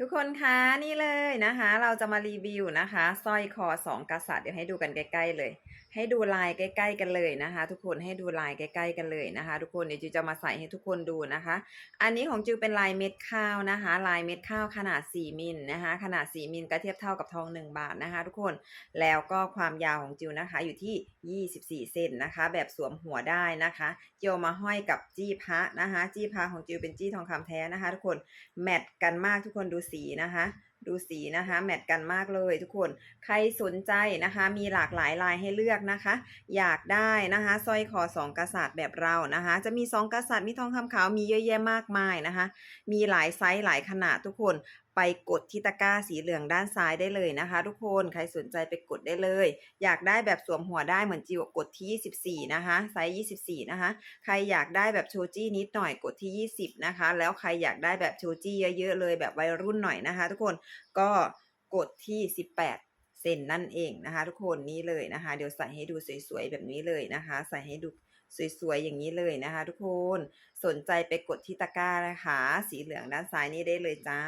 ทุกคนคะนี่เลยนะคะ เราจะมารีวิวนะคะสร้อยคอสองกษัตริย์เดี๋ยวให้ดูกันใกล้ๆเลย ให้ดูลายใกล้ ๆ กันเลยนะคะ ทุกคนให้ดูลายใกล้ๆกันเลยนะคะ ทุกคนเดี๋ยวจิวจะมาใส่ให้ทุกคนดูนะคะ อันนี้ของจิวเป็นลายเม็ดข้าวนะคะ ลายเม็ดข้าวขนาด 4 มิลนะคะ ขนาด 4 มิลก็เทียบเท่ากับทอง 1 บาทนะคะ ทุกคนแล้วก็ความยาวของจิวนะคะอยู่ที่ 24 เซนนะคะ แบบสวมหัวได้นะคะจิวมาห้อยกับจี้พระนะคะ จี้พระของจิวเป็นจี้ทองคำแท้นะคะ ทุกคนแมทกันมากทุกคนดูสีนะคะ ดูสีนะคะแมทกันมากเลยทุกคนใครสนใจนะคะ มีหลากหลายลายให้เลือกนะคะ อยากได้นะคะสร้อยคอสองกษัตริย์แบบเรานะคะ จะมีสองกษัตริย์มีทองคำขาวมีเยอะแยะมากมายนะคะ มีหลายไซส์หลายขนาดทุกคนไปกดที่ตะกร้าสีเหลืองด้านซ้ายได้เลยนะคะ ทุกคนใครสนใจไปกดได้เลย อยากได้แบบสวมหัวได้เหมือนจิวกดที่ 24 นะคะไซส์ 24 นะคะ ใครอยากได้แบบโชจี้นิดหน่อยกดที่ 20 นะคะ แล้วใครอยากได้แบบโชจี้เยอะๆเลยแบบวัยรุ่นหน่อยนะคะ ทุกคนก็กดที่ 18 เซนนั่นเองนะคะ ทุกคนนี้เลยนะคะ เดี๋ยวใส่ให้ดูสวยๆแบบนี้เลยนะคะ ใส่ให้ดูสวยๆ อย่างนี้เลยนะคะ ทุกคนสนใจไปกดที่ตะกร้านะคะ สีเหลืองด้านซ้ายนี่ได้เลยจ้า